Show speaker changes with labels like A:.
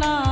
A: না।